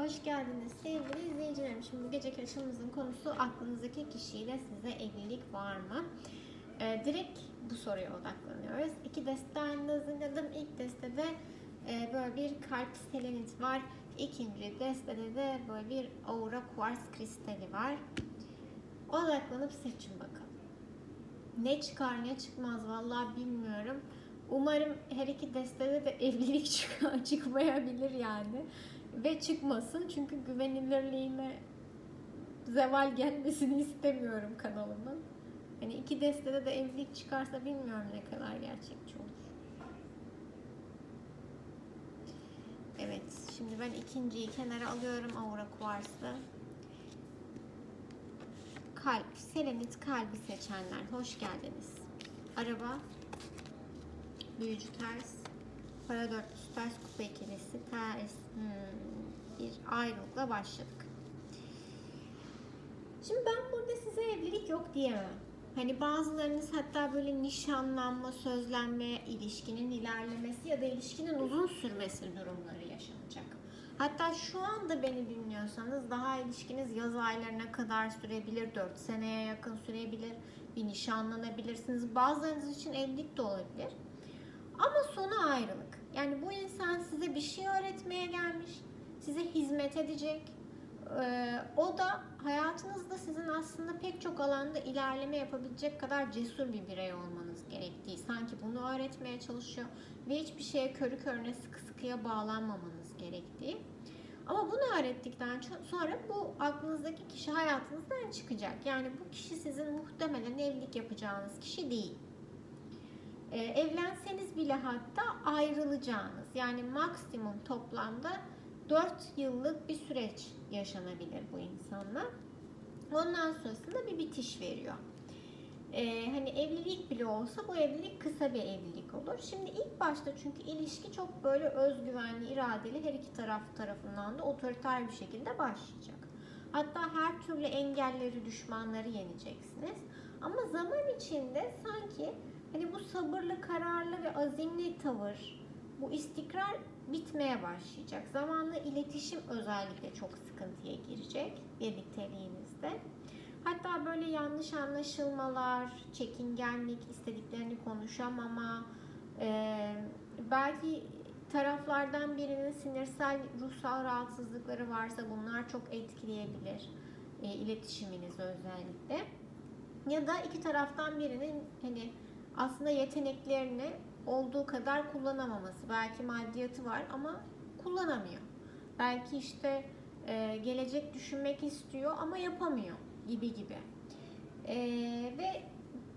Hoş geldiniz sevgili izleyicilerim. Şimdi bu geceki açılımımızın konusu aklınızdaki kişiyle size evlilik var mı? Ee, direkt bu soruya odaklanıyoruz. İki deste halinde hazırladım. İlk destede e, böyle bir kalp selenit var. İkinci destede de böyle bir aura kuars kristali var. Odaklanıp seçin bakalım. Ne çıkar ne çıkmaz vallahi bilmiyorum. Umarım her iki destede de evlilik çık- çıkmayabilir yani. Ve çıkmasın çünkü güvenilirliğime zeval gelmesini istemiyorum kanalımın. Hani iki destede de evlilik çıkarsa bilmiyorum ne kadar gerçekçi olur. Evet, şimdi ben ikinciyi kenara alıyorum Aura Kuars'ı. Kalp, Selenit kalbi seçenler hoş geldiniz. Araba, büyücü ters, para dörtlüsü ters, kupa ikilisi ters. Hmm, bir ayrılıkla başladık. Şimdi ben burada size evlilik yok diyemem. Hani bazılarınız hatta böyle nişanlanma, sözlenme, ilişkinin ilerlemesi ya da ilişkinin uzun sürmesi durumları yaşanacak. Hatta şu anda beni dinliyorsanız daha ilişkiniz yaz aylarına kadar sürebilir, 4 seneye yakın sürebilir, bir nişanlanabilirsiniz. Bazılarınız için evlilik de olabilir. Ama sonu ayrılık. Yani bu insan size bir şey öğretmeye gelmiş, size hizmet edecek. Ee, o da hayatınızda sizin aslında pek çok alanda ilerleme yapabilecek kadar cesur bir birey olmanız gerektiği, sanki bunu öğretmeye çalışıyor ve hiçbir şeye körü körüne sıkı sıkıya bağlanmamanız gerektiği. Ama bunu öğrettikten sonra bu aklınızdaki kişi hayatınızdan çıkacak. Yani bu kişi sizin muhtemelen evlilik yapacağınız kişi değil. Ee, evlenseniz bile hatta ayrılacağınız yani maksimum toplamda 4 yıllık bir süreç yaşanabilir bu insanla. Ondan sonrasında bir bitiş veriyor. Ee, hani evlilik bile olsa bu evlilik kısa bir evlilik olur. Şimdi ilk başta çünkü ilişki çok böyle özgüvenli, iradeli her iki taraf tarafından da otoriter bir şekilde başlayacak. Hatta her türlü engelleri, düşmanları yeneceksiniz. Ama zaman içinde sanki hani bu sabırlı, kararlı ve azimli tavır, bu istikrar bitmeye başlayacak. Zamanla iletişim özellikle çok sıkıntıya girecek birlikteliğinizde. Hatta böyle yanlış anlaşılmalar, çekingenlik, istediklerini konuşamama, e, belki taraflardan birinin sinirsel, ruhsal rahatsızlıkları varsa bunlar çok etkileyebilir e, iletişiminizi özellikle. Ya da iki taraftan birinin hani aslında yeteneklerini olduğu kadar kullanamaması. Belki maddiyatı var ama kullanamıyor. Belki işte e, gelecek düşünmek istiyor ama yapamıyor gibi gibi. E, ve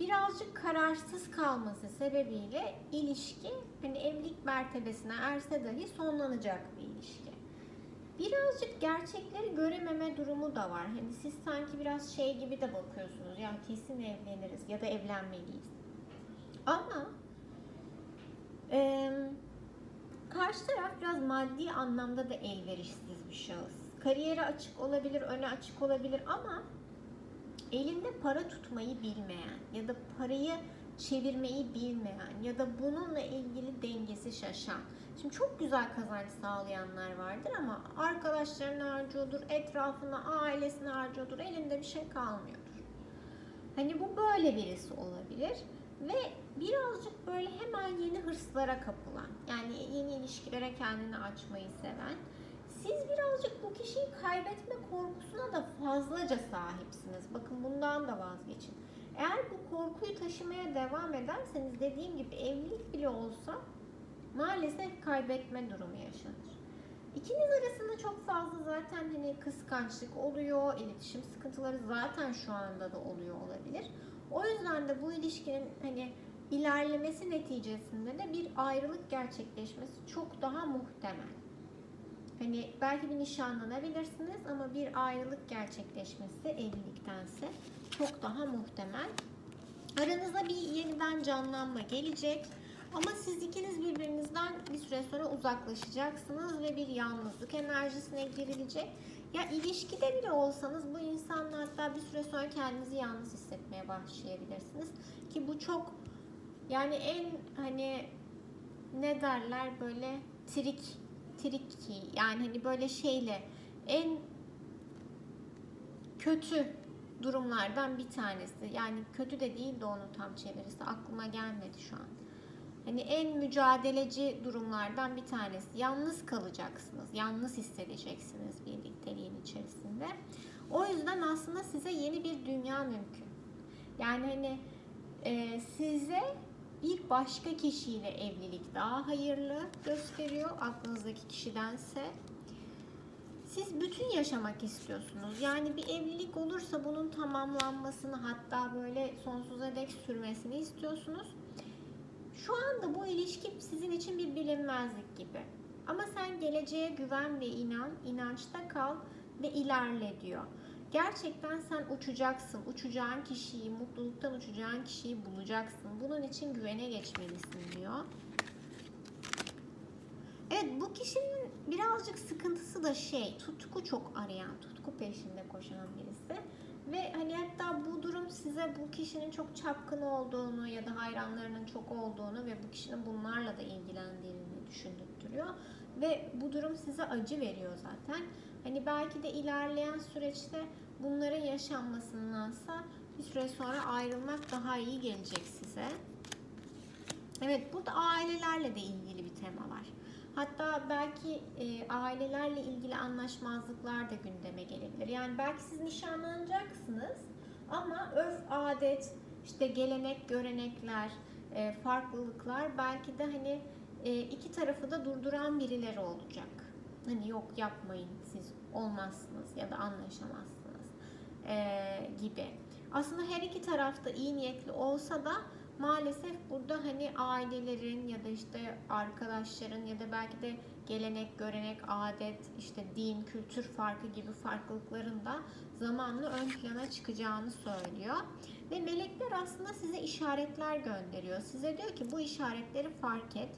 birazcık kararsız kalması sebebiyle ilişki hani evlilik mertebesine erse dahi sonlanacak bir ilişki. Birazcık gerçekleri görememe durumu da var. Hani siz sanki biraz şey gibi de bakıyorsunuz. Ya kesin evleniriz ya da evlenmeliyiz. Ama ee, karşı taraf biraz maddi anlamda da elverişsiz bir şahıs. Kariyeri açık olabilir, öne açık olabilir ama elinde para tutmayı bilmeyen ya da parayı çevirmeyi bilmeyen ya da bununla ilgili dengesi şaşan. Şimdi çok güzel kazanç sağlayanlar vardır ama arkadaşlarına harcıyordur, etrafına, ailesine harcıyordur, elinde bir şey kalmıyordur. Hani bu böyle birisi olabilir ve birazcık böyle hemen yeni hırslara kapılan, yani yeni ilişkilere kendini açmayı seven, siz birazcık bu kişiyi kaybetme korkusuna da fazlaca sahipsiniz. Bakın bundan da vazgeçin. Eğer bu korkuyu taşımaya devam ederseniz dediğim gibi evlilik bile olsa maalesef kaybetme durumu yaşanır. İkiniz arasında çok fazla zaten hani kıskançlık oluyor, iletişim sıkıntıları zaten şu anda da oluyor olabilir. O yüzden de bu ilişkinin hani ilerlemesi neticesinde de bir ayrılık gerçekleşmesi çok daha muhtemel. Hani belki bir nişanlanabilirsiniz ama bir ayrılık gerçekleşmesi evliliktense çok daha muhtemel. Aranıza bir yeniden canlanma gelecek. Ama siz ikiniz birbirinizden bir süre sonra uzaklaşacaksınız ve bir yalnızlık enerjisine girilecek. Ya ilişkide bile olsanız bu insanla hatta bir süre sonra kendinizi yalnız hissetmeye başlayabilirsiniz. Ki bu çok yani en hani ne derler böyle trik triki yani hani böyle şeyle en kötü durumlardan bir tanesi. Yani kötü de değil de onun tam çevirisi aklıma gelmedi şu an. Hani en mücadeleci durumlardan bir tanesi. Yalnız kalacaksınız, yalnız hissedeceksiniz birlikteliğin içerisinde. O yüzden aslında size yeni bir dünya mümkün. Yani hani e, size bir başka kişiyle evlilik daha hayırlı gösteriyor aklınızdaki kişidense. Siz bütün yaşamak istiyorsunuz. Yani bir evlilik olursa bunun tamamlanmasını hatta böyle sonsuza dek sürmesini istiyorsunuz. Şu anda bu ilişki sizin için bir bilinmezlik gibi. Ama sen geleceğe güven ve inan, inançta kal ve ilerle diyor. Gerçekten sen uçacaksın. Uçacağın kişiyi, mutluluktan uçacağın kişiyi bulacaksın. Bunun için güvene geçmelisin diyor. Evet bu kişinin birazcık sıkıntısı da şey tutku çok arayan, tutku peşinde koşan birisi. Ve hani hatta bu durum size bu kişinin çok çapkın olduğunu ya da hayranlarının çok olduğunu ve bu kişinin bunlarla da ilgilendiğini düşündürtüyor. Ve bu durum size acı veriyor zaten. Hani belki de ilerleyen süreçte bunların yaşanmasındansa bir süre sonra ayrılmak daha iyi gelecek size. Evet burada ailelerle de ilgili bir tema var. Hatta belki e, ailelerle ilgili anlaşmazlıklar da gündeme gelebilir. Yani belki siz nişanlanacaksınız ama örf, adet, işte gelenek, görenekler, e, farklılıklar belki de hani e, iki tarafı da durduran birileri olacak. Hani yok yapmayın siz olmazsınız ya da anlaşamazsınız e, gibi. Aslında her iki tarafta iyi niyetli olsa da maalesef burada hani ailelerin ya da işte arkadaşların ya da belki de gelenek, görenek, adet, işte din, kültür farkı gibi farklılıkların da zamanla ön plana çıkacağını söylüyor. Ve melekler aslında size işaretler gönderiyor. Size diyor ki bu işaretleri fark et.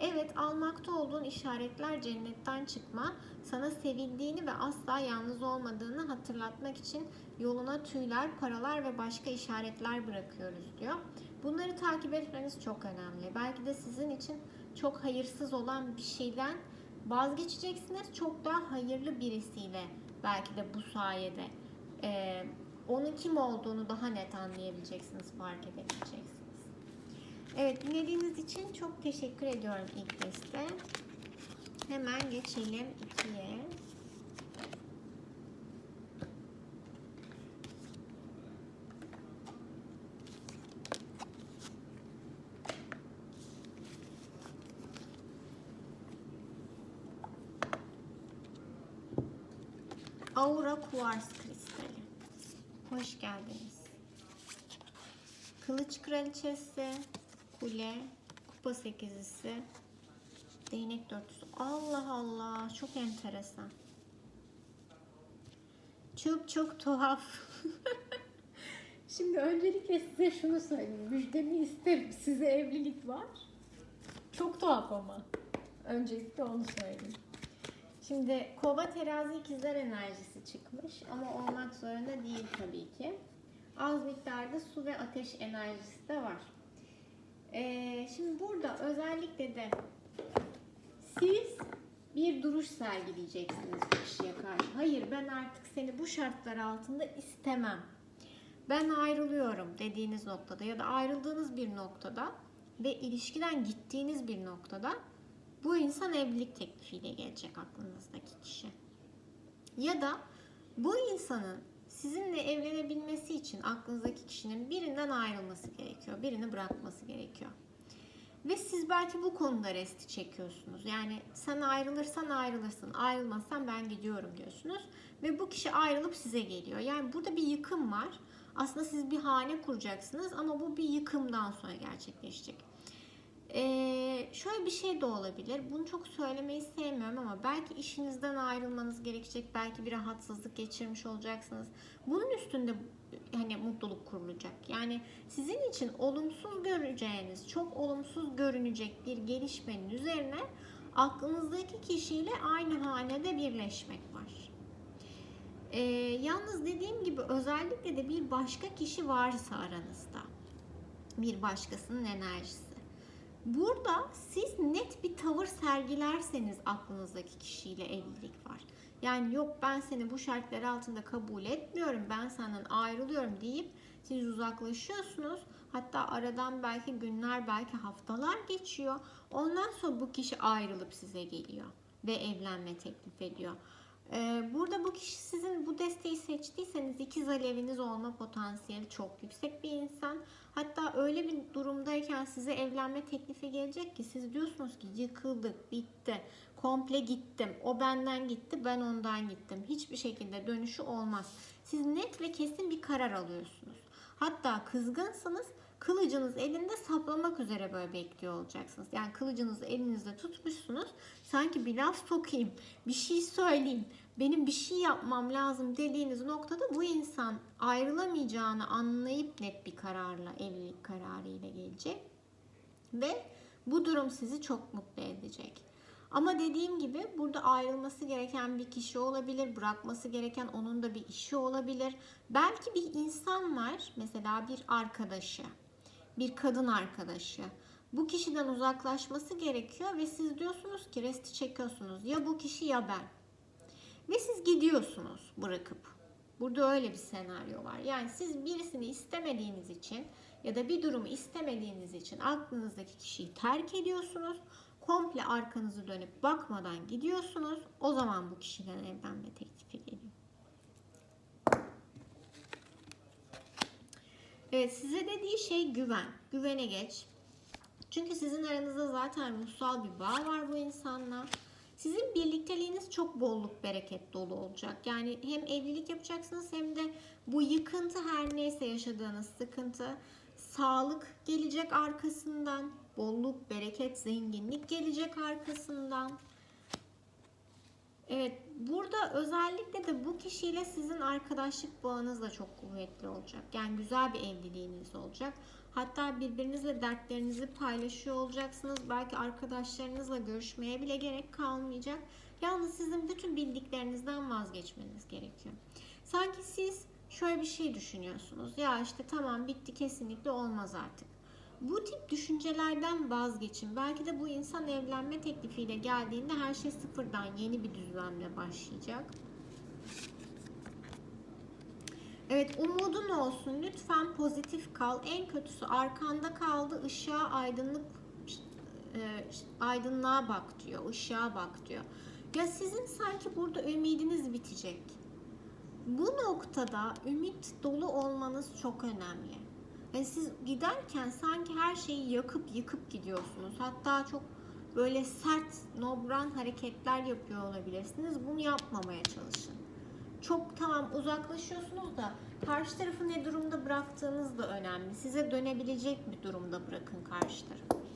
Evet almakta olduğun işaretler cennetten çıkma. Sana sevildiğini ve asla yalnız olmadığını hatırlatmak için yoluna tüyler, paralar ve başka işaretler bırakıyoruz diyor. Bunları takip etmeniz çok önemli. Belki de sizin için çok hayırsız olan bir şeyden vazgeçeceksiniz. Çok daha hayırlı birisiyle belki de bu sayede e, onun kim olduğunu daha net anlayabileceksiniz, fark edebileceksiniz. Evet dinlediğiniz için çok teşekkür ediyorum ilk teste. Hemen geçelim ikiye. Aura Kuvars Kristali. Hoş geldiniz. Kılıç Kraliçesi, Kule, Kupa Sekizlisi, Değnek Dörtlüsü. Allah Allah, çok enteresan. Çok çok tuhaf. Şimdi öncelikle size şunu söyleyeyim. Müjdemi isterim. Size evlilik var. Çok tuhaf ama. Öncelikle onu söyleyeyim. Şimdi kova terazi ikizler enerjisi çıkmış ama olmak zorunda değil tabii ki. Az miktarda su ve ateş enerjisi de var. Ee, şimdi burada özellikle de siz bir duruş sergileyeceksiniz bu kişiye karşı. Hayır ben artık seni bu şartlar altında istemem. Ben ayrılıyorum dediğiniz noktada ya da ayrıldığınız bir noktada ve ilişkiden gittiğiniz bir noktada bu insan evlilik teklifiyle gelecek aklınızdaki kişi. Ya da bu insanın sizinle evlenebilmesi için aklınızdaki kişinin birinden ayrılması gerekiyor. Birini bırakması gerekiyor. Ve siz belki bu konuda resti çekiyorsunuz. Yani sen ayrılırsan ayrılırsın, ayrılmazsan ben gidiyorum diyorsunuz. Ve bu kişi ayrılıp size geliyor. Yani burada bir yıkım var. Aslında siz bir hane kuracaksınız ama bu bir yıkımdan sonra gerçekleşecek. Ee, şöyle bir şey de olabilir. Bunu çok söylemeyi sevmiyorum ama belki işinizden ayrılmanız gerekecek. Belki bir rahatsızlık geçirmiş olacaksınız. Bunun üstünde hani mutluluk kurulacak. Yani sizin için olumsuz göreceğiniz, çok olumsuz görünecek bir gelişmenin üzerine aklınızdaki kişiyle aynı hanede birleşmek var. Ee, yalnız dediğim gibi özellikle de bir başka kişi varsa aranızda bir başkasının enerjisi Burada siz net bir tavır sergilerseniz aklınızdaki kişiyle evlilik var. Yani yok ben seni bu şartlar altında kabul etmiyorum, ben senden ayrılıyorum deyip siz uzaklaşıyorsunuz. Hatta aradan belki günler, belki haftalar geçiyor. Ondan sonra bu kişi ayrılıp size geliyor ve evlenme teklif ediyor. Ee, Burada bu kişi sizin bu desteği seçtiyseniz ikiz aleviniz olma potansiyeli çok yüksek bir insan. Hatta öyle bir durumdayken size evlenme teklifi gelecek ki siz diyorsunuz ki yıkıldık, bitti, komple gittim. O benden gitti, ben ondan gittim. Hiçbir şekilde dönüşü olmaz. Siz net ve kesin bir karar alıyorsunuz. Hatta kızgınsınız, kılıcınız elinde saplamak üzere böyle bekliyor olacaksınız. Yani kılıcınızı elinizde tutmuşsunuz. Sanki bir laf sokayım, bir şey söyleyeyim, benim bir şey yapmam lazım dediğiniz noktada bu insan ayrılamayacağını anlayıp net bir kararla, evlilik kararıyla gelecek. Ve bu durum sizi çok mutlu edecek. Ama dediğim gibi burada ayrılması gereken bir kişi olabilir, bırakması gereken onun da bir işi olabilir. Belki bir insan var, mesela bir arkadaşı, bir kadın arkadaşı. Bu kişiden uzaklaşması gerekiyor ve siz diyorsunuz ki resti çekiyorsunuz. Ya bu kişi ya ben. Ve siz gidiyorsunuz bırakıp. Burada öyle bir senaryo var. Yani siz birisini istemediğiniz için ya da bir durumu istemediğiniz için aklınızdaki kişiyi terk ediyorsunuz. Komple arkanızı dönüp bakmadan gidiyorsunuz. O zaman bu kişiden evlenme teklifi geliyor. Evet size dediği şey güven. Güvene geç. Çünkü sizin aranızda zaten ruhsal bir bağ var bu insanla. Sizin birlikteliğiniz çok bolluk bereket dolu olacak. Yani hem evlilik yapacaksınız hem de bu yıkıntı her neyse yaşadığınız sıkıntı sağlık gelecek arkasından. Bolluk, bereket, zenginlik gelecek arkasından. Evet, burada özellikle de bu kişiyle sizin arkadaşlık bağınız da çok kuvvetli olacak. Yani güzel bir evliliğiniz olacak. Hatta birbirinizle dertlerinizi paylaşıyor olacaksınız. Belki arkadaşlarınızla görüşmeye bile gerek kalmayacak. Yalnız sizin bütün bildiklerinizden vazgeçmeniz gerekiyor. Sanki siz şöyle bir şey düşünüyorsunuz. Ya işte tamam bitti kesinlikle olmaz artık. Bu tip düşüncelerden vazgeçin. Belki de bu insan evlenme teklifiyle geldiğinde her şey sıfırdan yeni bir düzlemle başlayacak. Evet umudun olsun. Lütfen pozitif kal. En kötüsü arkanda kaldı. Işığa aydınlık e, aydınlığa bak diyor. Işığa bak diyor. Ya sizin sanki burada ümidiniz bitecek. Bu noktada ümit dolu olmanız çok önemli. Yani siz giderken sanki her şeyi yakıp yıkıp gidiyorsunuz. Hatta çok böyle sert, nobran hareketler yapıyor olabilirsiniz. Bunu yapmamaya çalışın. Çok tamam uzaklaşıyorsunuz da karşı tarafı ne durumda bıraktığınız da önemli. Size dönebilecek bir durumda bırakın karşı tarafı.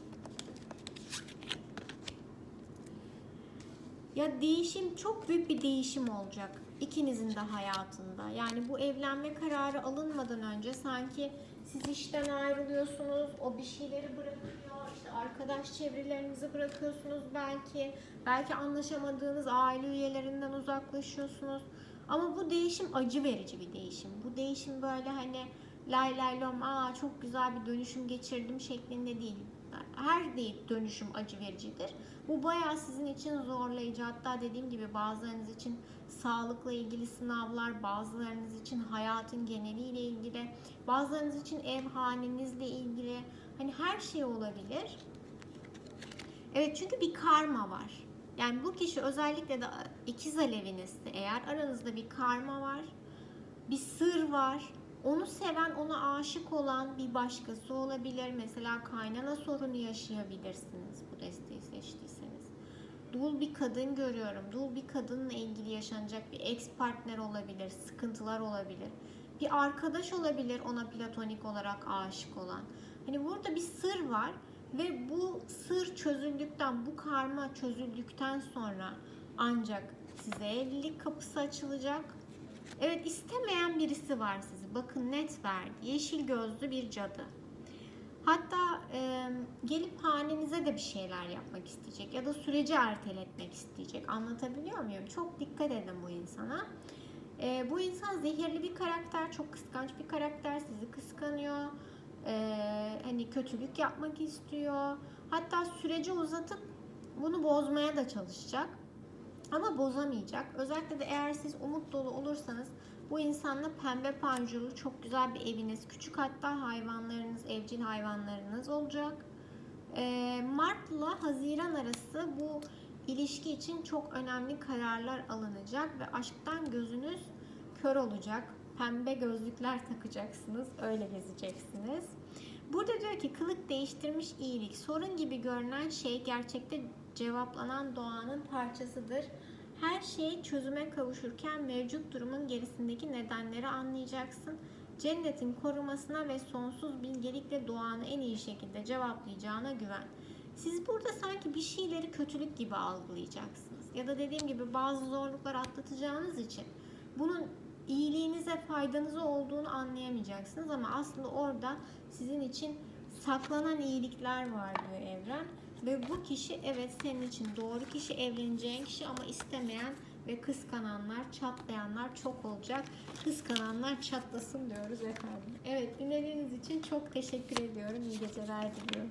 Ya değişim çok büyük bir değişim olacak ikinizin de hayatında. Yani bu evlenme kararı alınmadan önce sanki siz işten ayrılıyorsunuz, o bir şeyleri bırakıyor, işte arkadaş çevrelerinizi bırakıyorsunuz belki. Belki anlaşamadığınız aile üyelerinden uzaklaşıyorsunuz. Ama bu değişim acı verici bir değişim. Bu değişim böyle hani lay lay lom aa çok güzel bir dönüşüm geçirdim şeklinde değil. Her değil dönüşüm acı vericidir. Bu bayağı sizin için zorlayıcı. Hatta dediğim gibi bazılarınız için sağlıkla ilgili sınavlar, bazılarınız için hayatın geneliyle ilgili, bazılarınız için ev hanenizle ilgili hani her şey olabilir. Evet çünkü bir karma var. Yani bu kişi özellikle de ikiz alevinizde eğer aranızda bir karma var, bir sır var, onu seven, ona aşık olan bir başkası olabilir. Mesela kaynana sorunu yaşayabilirsiniz bu desteği seçtiyseniz. Dul bir kadın görüyorum. Dul bir kadınla ilgili yaşanacak bir ex partner olabilir, sıkıntılar olabilir. Bir arkadaş olabilir ona platonik olarak aşık olan. Hani burada bir sır var ve bu sır çözüldükten, bu karma çözüldükten sonra ancak size evlilik kapısı açılacak. Evet istemeyen birisi var sizi. Bakın net verdi. Yeşil gözlü bir cadı. Hatta e, gelip hanenize de bir şeyler yapmak isteyecek ya da süreci erteletmek isteyecek. Anlatabiliyor muyum? Çok dikkat edin bu insana. E, bu insan zehirli bir karakter, çok kıskanç bir karakter, sizi kıskanıyor. Ee, hani kötülük yapmak istiyor. Hatta süreci uzatıp bunu bozmaya da çalışacak. Ama bozamayacak. Özellikle de eğer siz umut dolu olursanız bu insanla pembe pancurlu çok güzel bir eviniz, küçük hatta hayvanlarınız, evcil hayvanlarınız olacak. Ee, Mart'la Haziran arası bu ilişki için çok önemli kararlar alınacak ve aşktan gözünüz kör olacak. Pembe gözlükler takacaksınız, öyle gezeceksiniz. Burada diyor ki kılık değiştirmiş iyilik. Sorun gibi görünen şey gerçekte cevaplanan doğanın parçasıdır. Her şey çözüme kavuşurken mevcut durumun gerisindeki nedenleri anlayacaksın. Cennetin korumasına ve sonsuz bilgelikle doğanı en iyi şekilde cevaplayacağına güven. Siz burada sanki bir şeyleri kötülük gibi algılayacaksınız. Ya da dediğim gibi bazı zorluklar atlatacağınız için bunun iyiliğinize, faydanıza olduğunu anlayamayacaksınız ama aslında orada sizin için saklanan iyilikler var diyor evren. Ve bu kişi evet senin için doğru kişi, evleneceğin kişi ama istemeyen ve kıskananlar, çatlayanlar çok olacak. Kıskananlar çatlasın diyoruz efendim. Evet dinlediğiniz için çok teşekkür ediyorum. İyi geceler diliyorum.